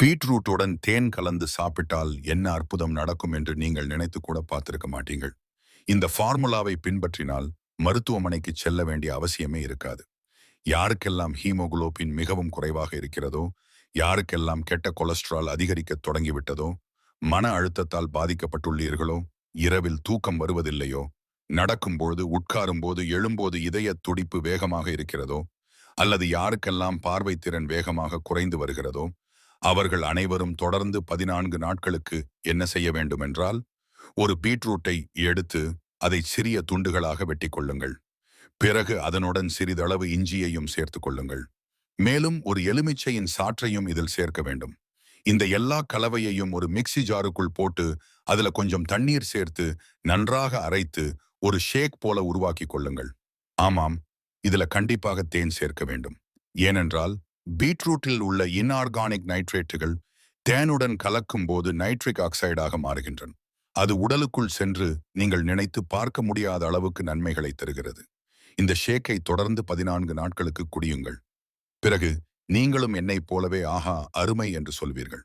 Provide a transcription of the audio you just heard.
பீட்ரூட்டுடன் தேன் கலந்து சாப்பிட்டால் என்ன அற்புதம் நடக்கும் என்று நீங்கள் நினைத்து கூட பார்த்திருக்க மாட்டீங்கள் இந்த ஃபார்முலாவை பின்பற்றினால் மருத்துவமனைக்கு செல்ல வேண்டிய அவசியமே இருக்காது. யாருக்கெல்லாம் ஹீமோகுளோபின் மிகவும் குறைவாக இருக்கிறதோ யாருக்கெல்லாம் கெட்ட கொலஸ்ட்ரால் அதிகரிக்கத் தொடங்கிவிட்டதோ மன அழுத்தத்தால் பாதிக்கப்பட்டுள்ளீர்களோ இரவில் தூக்கம் வருவதில்லையோ நடக்கும்போது உட்காரும்போது எழும்போது இதய துடிப்பு வேகமாக இருக்கிறதோ அல்லது யாருக்கெல்லாம் பார்வை திறன் வேகமாக குறைந்து வருகிறதோ அவர்கள் அனைவரும் தொடர்ந்து பதினான்கு நாட்களுக்கு என்ன செய்ய வேண்டுமென்றால் ஒரு பீட்ரூட்டை எடுத்து அதை சிறிய துண்டுகளாக வெட்டி கொள்ளுங்கள் பிறகு அதனுடன் சிறிதளவு இஞ்சியையும் சேர்த்துக் கொள்ளுங்கள். மேலும் ஒரு எலுமிச்சையின் சாற்றையும் இதில் சேர்க்க வேண்டும். இந்த எல்லா கலவையையும் ஒரு மிக்சி ஜாருக்குள் போட்டு அதுல கொஞ்சம் தண்ணீர் சேர்த்து நன்றாக அரைத்து ஒரு ஷேக் போல உருவாக்கி கொள்ளுங்கள். ஆமாம் இதுல கண்டிப்பாக தேன் சேர்க்க வேண்டும். ஏனென்றால் பீட்ரூட்டில் உள்ள இன்ஆர்கானிக் நைட்ரேட்டுகள் தேனுடன் கலக்கும் போது நைட்ரிக் ஆக்சைடாக மாறுகின்றன. அது உடலுக்குள் சென்று நீங்கள் நினைத்து பார்க்க முடியாத அளவுக்கு நன்மைகளை தருகிறது. இந்த ஷேக்கை தொடர்ந்து பதினான்கு நாட்களுக்கு குடியுங்கள். பிறகு நீங்களும் என்னைப் போலவே ஆஹா அருமை என்று சொல்வீர்கள்.